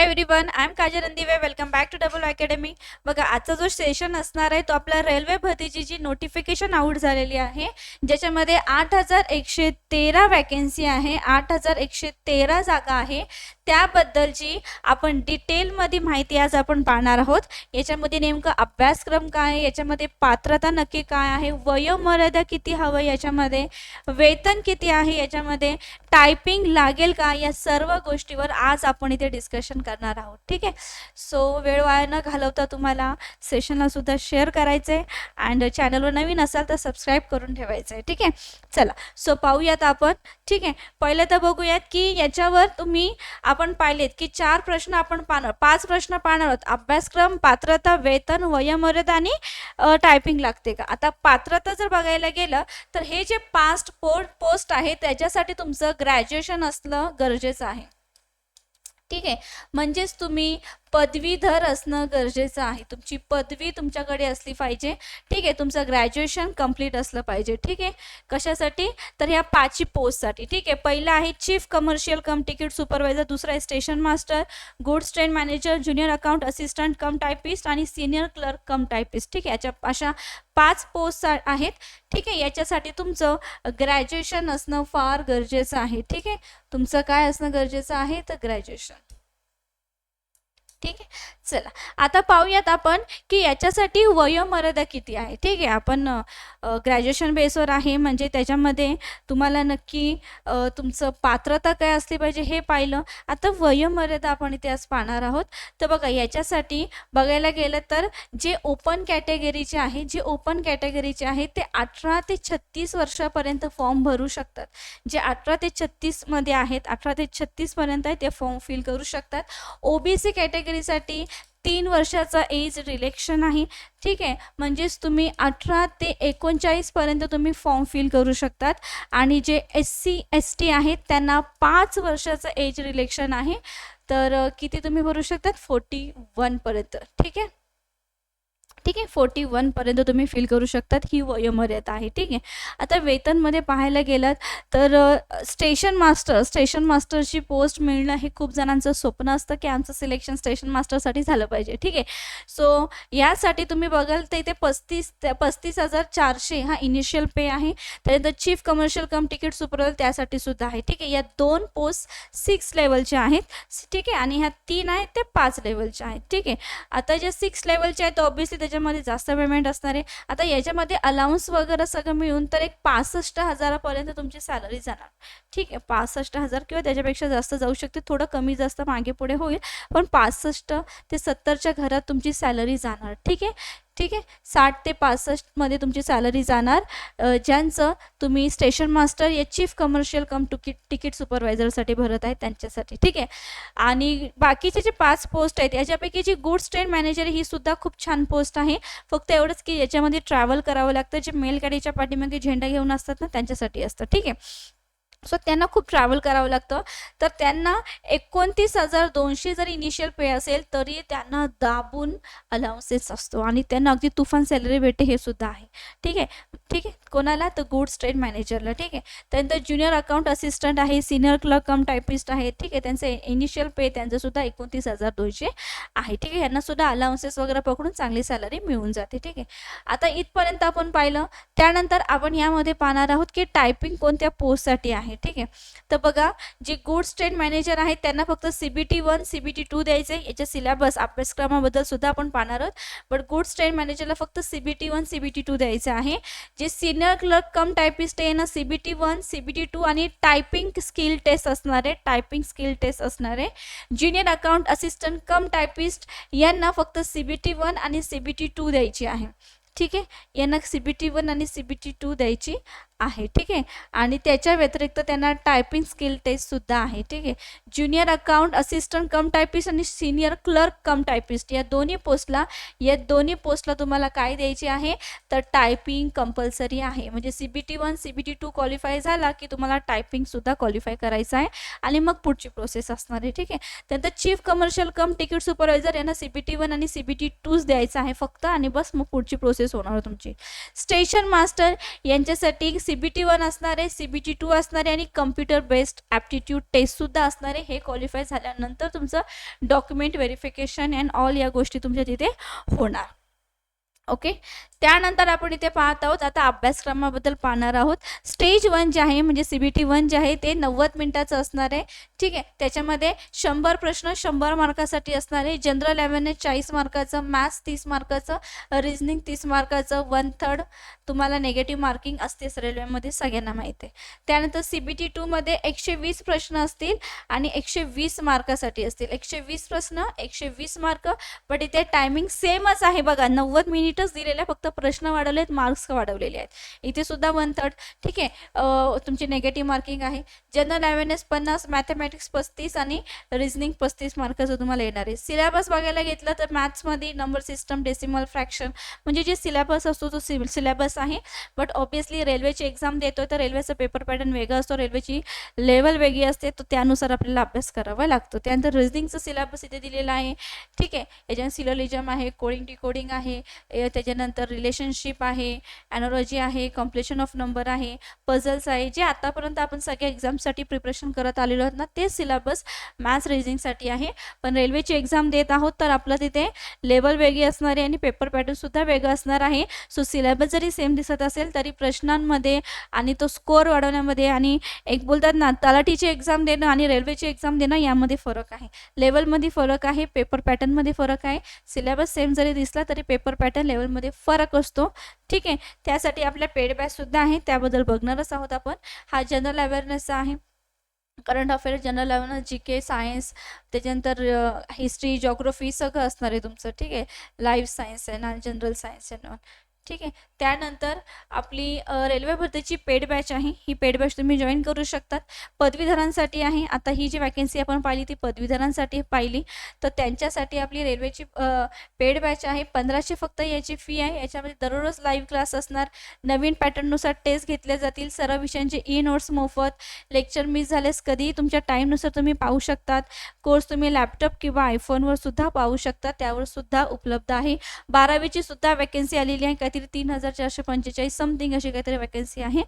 Everyone I am Kajal we welcome back to double academy बघा आजचा जो session असणार आहे तो आपला रेल्वे भरतीची जी नोटिफिकेशन आउट झालेली आहे ज्याच्यामध्ये आठ हजार एकशे तेरा वॅकेन्सी आहे आठ हजार एकशे तेरा जागा आहे. त्याबद्दलची आपण डिटेलमध्ये माहिती आज आपण पाहणार आहोत. याच्यामध्ये नेमकं अभ्यासक्रम काय आहे? याच्यामध्ये पात्रता नक्की काय आहे? वयोमर्यादा किती हवं? याच्यामध्ये वेतन किती आहे? याच्यामध्ये टायपिंग लागेल का? या सर्व गोष्टीवर आज आपण इथे डिस्कशन करणार आहोत. ठीक आहे? सो वेळ वाया न घालवता तुम्हाला सेशनला सुद्धा शेअर करायचं आहे अँड चॅनलवर नवीन असाल तर सबस्क्राईब करून ठेवायचं आहे ठीक आहे? चला. सो पाहूयात आपण. ठीक आहे? पहिले तर बघूयात की याच्यावर तुम्ही आपण आपण पाहिलेत की चार प्रश्न आपण पाहणार पाच प्रश्न पाहणार आहोत. अभ्यासक्रम पात्रता वेतन वयमर्यादा आणि टायपिंग लागते का? आता पात्रता जर बघायला गेलं तर हे जे पास्ट पोर्ट पोस्ट आहे त्याच्यासाठी तुमचं ग्रॅज्युएशन असणं गरजेचं आहे. ठीक आहे? म्हणजेच तुम्ही पदवीधर असणं गरजेचं आहे. तुमची पदवी तुमच्याकडे असली पाहिजे. ठीक आहे तुमचं ग्रॅज्युएशन कंप्लीट असलं पाहिजे. ठीक आहे? कशासाठी? तर ह्या पाचही पोस्टसाठी ठीक आहे? पहिला आहे chief commercial cum ticket supervisor दुसरा आहे station master goods train manager junior account assistant cum typist आणि सिनियर क्लर्क कम टायपिस्ट ठीक आहे? याच्या अशा पाच पोस्ट आहेत. ठीक आहे? याच्यासाठी तुमचं ग्रॅज्युएशन असणं फार गरजेचं आहे. ठीक आहे? तुमचं काय असणं गरजेचं आहे? तर ग्रॅज्युएशन ठीक आहे? चला आता पाहूयात आपण की याच्यासाठी वयोमर्यादा किती आहे. ठीक आहे? आपण ग्रॅज्युएशन बेसवर आहे म्हणजे त्याच्यामध्ये तुम्हाला नक्की तुमचं पात्रता काय असली पाहिजे हे पाहिलं. आता वयोमर्यादा आपण इथे आज पाहणार आहोत. तर बघा याच्यासाठी बघायला गेलं तर जे ओपन कॅटेगरीचे आहे जे ओपन कॅटेगरीचे आहे ते अठरा ते छत्तीस वर्षापर्यंत फॉर्म भरू शकतात. जे अठरा ते छत्तीसमध्ये आहेत अठरा ते छत्तीसपर्यंत आहे ते फॉर्म फिल करू शकतात. ओबीसी कॅटेगरीसाठी तीन वर्षाचा एज रिलेक्शन आहे. ठीक आहे? म्हणजेच तुम्ही अठरा ते एकोणचाळीसपर्यंत तुम्ही फॉर्म फिल करू शकतात. आणि जे एस सी एस टी आहेत त्यांना पाच वर्षाचं एज रिलेक्शन आहे. तर किती तुम्ही भरू शकतात? फोर्टी वनपर्यंत ठीक आहे? ठीक आहे? फोर्टी वनपर्यंत तुम्ही फील करू शकतात. ही वयोमर्यादा आहे. ठीक आहे? आता वेतनमध्ये पाहायला गेलात तर स्टेशन मास्टर स्टेशन मास्टरची पोस्ट मिळणं हे खूप जणांचं स्वप्न असतं की आमचं सिलेक्शन स्टेशन मास्टरसाठी झालं पाहिजे. ठीक आहे? सो यासाठी तुम्ही बघाल तर इथे पस्तीस पस्तीस हजार चारशे हा इनिशियल पे आहे. त्यानंतर chief commercial cum ticket supervisor त्यासाठी सुद्धा आहे. ठीक आहे? या दोन पोस्ट सिक्स लेवलचे आहेत. ठीक आहे? आणि ह्या तीन आहेत ते पाच लेवलचे आहेत. ठीक आहे? आता ज्या सिक्स लेवलचे आहेत ऑब्विसली याच्यामध्ये जास्त पेमेंट असणार आहे. आता याच्यामध्ये अलाउन्स वगैरे सगळं मिळून तर एक पासष्ट हजारापर्यंत तुमची सॅलरी जाणार. ठीक आहे पासष्ट हजार किंवा त्याच्यापेक्षा जास्त जाऊ शकते. थोडं कमी जास्त मागे पुढे होईल पण पासष्ट ते सत्तरच्या घरात तुमची सॅलरी जाणार. ठीक आहे? ठीक आहे? साठ ते पासष्टमध्ये तुमची सॅलरी जाणार. ज्यांचं तुम्ही स्टेशन मास्टर या chief commercial cum ticket ticket सुपरवायझरसाठी भरत आहे त्यांच्यासाठी ठीक आहे? आणि बाकीचे जे पाच पोस्ट आहेत याच्यापैकी जी गुड्स ट्रेन मॅनेजर ही सुद्धा खूप छान पोस्ट आहे. फक्त एवढंच की याच्यामध्ये ट्रॅव्हल करावं लागतं. जे मेल गाडीच्या पाठीमागे झेंडा घेऊन असतात ना त्यांच्यासाठी असतं ठीक आहे? सो त्यांना खूप ट्रॅव्हल करावं लागतं. तर त्यांना एकोणतीस हजार दोनशे जर इनिशियल पे असेल तरी त्यांना दाबून अलाउन्सेस असतो. आणि त्यांना अगदी तुफान सॅलरी भेटते हे सुद्धा आहे. ठीक आहे? ठीक आहे? कोणाला? तर गुड्स ट्रेड मॅनेजरला ठीक आहे? त्यानंतर ज्युनियर अकाउंट असिस्टंट आहे सिनियर क्लर्क कम टायपिस्ट आहे. ठीक आहे? त्यांचं इनिशियल पे त्यांचं सुद्धा एकोणतीस हजार दोनशे आहे. ठीक आहे? यांनासुद्धा अलाउन्सेस वगैरे पकडून चांगली सॅलरी मिळून जाते. ठीक आहे? आता इथपर्यंत आपण पाहिलं. त्यानंतर आपण यामध्ये पाहणार आहोत की टायपिंग कोणत्या पोस्टसाठी आहे. ठीक आहे तर बघा जे गुड्स ट्रेड मॅनेजर आहेत त्यांना फक्त C B T one C B T two द्यायचे याच्या सिलेबस अभ्यासक्रमाबद्दल सुद्धा आपण पाहणार आहोत बट गुड्स ट्रेड मॅनेजरला फक्त C B T one C B T two द्यायचं आहे जे सिनियर क्लर्क कम टायपिस्ट आहे ना C B T one C B T two आणि टायपिंग स्किल टेस्ट असणार आहे टायपिंग स्किल टेस्ट असणार आहे junior account assistant cum typist यांना फक्त सी बी टी वन आणि सी बी टी टू द्यायची आहे ठीक आहे यांना सी बी टी वन आणि सी बी टी टू द्यायची आहे ठीक आहे? आणि त्याच्या व्यतिरिक्त त्यांना टायपिंग स्किल टेस्टसुद्धा आहे ठीक आहे? Junior account assistant cum typist आणि सिनियर क्लर्क कम टायपिस्ट या दोन्ही पोस्टला या दोन्ही पोस्टला तुम्हाला काय द्यायचे आहे? तर टायपिंग कंपल्सरी आहे. म्हणजे C B T one C B T two qualify झाला की तुम्हाला टायपिंगसुद्धा क्वालिफाय करायचं आहे आणि मग पुढची प्रोसेस असणार आहे ठीक आहे? त्यानंतर chief commercial cum ticket supervisor यांना सी बी टी वन आणि सी बी टी टूच द्यायचं आहे फक्त आणि बस मग पुढची प्रोसेस होणार तुमची. स्टेशन मास्टर यांच्यासाठी सी बी टी वन असणारे CBT C B T two असणारे आणि कम्प्युटर बेस्ड ॲप्टिट्यूड टेस्टसुद्धा असणारे हे क्वालिफाय झाल्यानंतर तुमचं डॉक्युमेंट व्हेरिफिकेशन अँड ऑल या गोष्टी तुमच्या तिथे होणार. ओके त्यानंतर आपण इथे पाहत आहोत आता अभ्यासक्रमाबद्दल पाहणार आहोत. स्टेज वन जे आहे म्हणजे सी बी टी वन जे आहे ते नव्वद मिनिटाचं असणार आहे. ठीक आहे त्याच्यामध्ये शंभर प्रश्न शंभर मार्कासाठी असणार आहे. जनरल अवेअरनेस चाळीस मार्काचं मॅथ्स तीस मार्काचं रिजनिंग तीस मार्काचं वन थर्ड तुम्हाला नेगेटिव्ह मार्किंग असतेच रेल्वेमध्ये सगळ्यांना माहिती आहे. त्यानंतर सी बी टी टूमध्ये एकशे वीस प्रश्न असतील आणि एकशे वीस मार्कासाठी असतील. एकशे वीस प्रश्न एकशे वीस मार्क बट इथे टायमिंग सेमच आहे बघा. नव्वद मिनिटच दिलेलं आहे फक्त प्रश्न वाढवले आहेत मार्क्स वाढवलेले आहेत. इथे सुद्धा वन थर्ड ठीक आहे? तुमची नेगेटिव्ह मार्किंग आहे. जनरल अवेअरनेस पन्नास मॅथमॅटिक्स पस्तीस आणि रिझनिंग पस्तीस मार्काचं तुम्हाला येणार आहे. सिलेबस बघायला घेतलं तर मॅथ्समध्ये नंबर सिस्टम डेसिमल फ्रॅक्शन म्हणजे जे सिलेबस असतो तो सि सिलेबस आहे. बट ऑब्विसली रेल्वेची एक्झाम देतोय तर रेल्वेचा पेपर पॅटर्न वेगळा असतो. रेल्वेची लेवल वेगळी असते तर त्यानुसार आपल्याला अभ्यास करावा लागतो. त्यानंतर रिझनिंगचं सिलेबस इथे दिलेला आहे. ठीक आहे? याच्यानंतर सिलोलिजम आहे कोडिंग डिकोडिंग आहे. त्याच्यानंतर रिलेशनशिप आहे ॲनॉलॉजी आहे कॉम्प्लेशन ऑफ नंबर आहे पझल्स आहे जे आतापर्यंत आपण सगळ्या एक्झामसाठी प्रिपरेशन करत आलेलो आहोत ना तेच सिलेबस मॅथ्स रिझनिंगसाठी आहे. पण रेल्वेची एक्झाम देत आहोत तर आपलं तिथे लेवल वेगळी असणार आहे आणि पेपर पॅटर्नसुद्धा वेगळं असणार आहे. सो सिलेबस जरी सेम दिसत असेल तरी प्रश्नांमध्ये आणि तो स्कोअर वाढवण्यामध्ये आणि एक बोलतात ना तलाठीची एक्झाम देणं आणि रेल्वेची एक्झाम देणं यामध्ये फरक आहे. लेवलमध्ये फरक आहे पेपर पॅटर्नमध्ये फरक आहे. सिलेबस सेम जरी दिसला तरी पेपर पॅटर्न लेवलमध्ये फरक असतो. ठीक आहे? त्यासाठी आपल्या पेड बॅचसुद्धा आहे. त्याबद्दल बघणारच आहोत आपण. हा जनरल अवेअरनेस आहे. Current affair general awareness G K science त्याच्यानंतर हिस्ट्री जॉग्रफी सगळं असणार आहे तुमचं. ठीक आहे? लाईफ सायन्स आहे ना? जनरल सायन्स आहे ठीक आहे? त्यानंतर आपली रेल्वे भरतीची पेड बॅच आहे. ही पेड बॅच तुम्ही जॉईन करू शकतात. पदवीधरांसाठी आहे. आता ही जी वॅकन्सी आपण पाहिली ती पदवीधरांसाठी पाहिली. तर त्यांच्यासाठी आपली रेल्वेची पेड बॅच आहे. पंधराशे फक्त याची फी आहे. याच्यामध्ये दररोज लाईव्ह क्लास असणार. नवीन पॅटर्ननुसार टेस्ट घेतल्या जातील. सर्व विषयांचे ई नोट्स मोफत. लेक्चर मिस झाल्यास कधीही तुमच्या टाईमनुसार तुम्ही पाहू शकतात. कोर्स तुम्ही लॅपटॉप किंवा आयफोनवर सुद्धा पाहू शकता. त्यावर सुद्धा उपलब्ध आहे. बारावीची सुद्धा वॅकन्सी आलेली आहे. काहीतरी तीन हजार चारशे पंचेचाळीस समथिंग अशी काहीतरी वॅकन्सी आहे.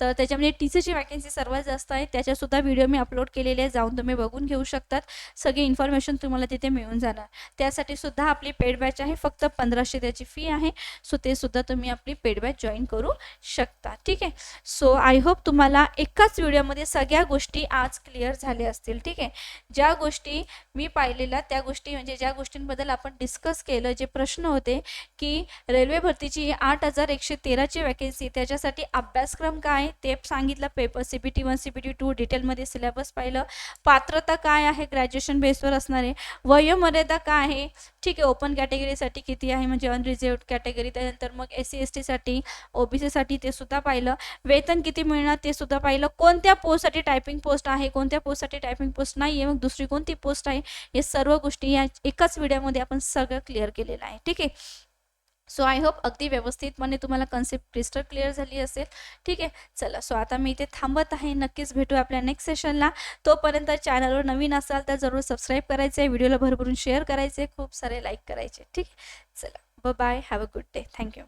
तर त्याच्यामध्ये टी सीची वॅकन्सी सर्वात जास्त आहे. त्याच्यासुद्धा व्हिडिओ मी अपलोड केलेले आहे. जाऊन तुम्ही बघून घेऊ शकतात. सगळी इन्फॉर्मेशन तुम्हाला तिथे मिळून जाणार. त्यासाठी सुद्धा आपली पेड बॅच आहे. फक्त पंधराशे त्याची फी आहे. सो ते सुद्धा तुम्ही आपली पेड बॅच जॉईन करू शकता. ठीक आहे? सो आय होप तुम्हाला एकाच व्हिडिओमध्ये सगळ्या गोष्टी आज क्लिअर झाल्या असतील. ठीक आहे? ज्या गोष्टी मी पाहिलेल्या त्या गोष्टी म्हणजे ज्या गोष्टींबद्दल आपण डिस्कस केलं जे प्रश्न होते की रेल्वे भरतीची आठ हजार एकशे तेराची वॅकन्सी त्याच्यासाठी अभ्यासक्रम काय ते सांगितलं paper C B T one C B T two डिटेलमध्ये सिलेबस पाहिलं. पात्रता काय आहे? ग्रॅज्युएशन बेसवर असणार. आहे वयोमर्यादा काय आहे? ठीक आहे ओपन कॅटेगरीसाठी किती आहे? म्हणजे अनरिझर्व कॅटेगरी त्यानंतर मग एस सी एस टीसाठी ओ बी सीसाठी ते सुद्धा पाहिलं. वेतन किती मिळणार ते सुद्धा पाहिलं. कोणत्या पोस्टसाठी टायपिंग पोस्ट आहे? कोणत्या पोस्टसाठी टायपिंग पोस्ट नाही आहे मग दुसरी कोणती पोस्ट आहे? हे सर्व गोष्टी या एकाच व्हिडिओमध्ये आपण सगळं क्लिअर केलेलं आहे. ठीक आहे? सो आय होप अगदी व्यवस्थितपणे तुम्हाला कन्सेप्ट क्रिस्टल क्लिअर झाली असेल. ठीक आहे? चला सो आता मी इथे थांबत आहे. नक्कीच भेटू आपल्या नेक्स्ट सेशनला तोपर्यंत चॅनलवर नवीन असाल तर जरूर सबस्क्राईब करायचे व्हिडिओला भरभरून शेअर करायचे खूप सारे लाईक करायचे. ठीक आहे? चला ब bye have a good day thank you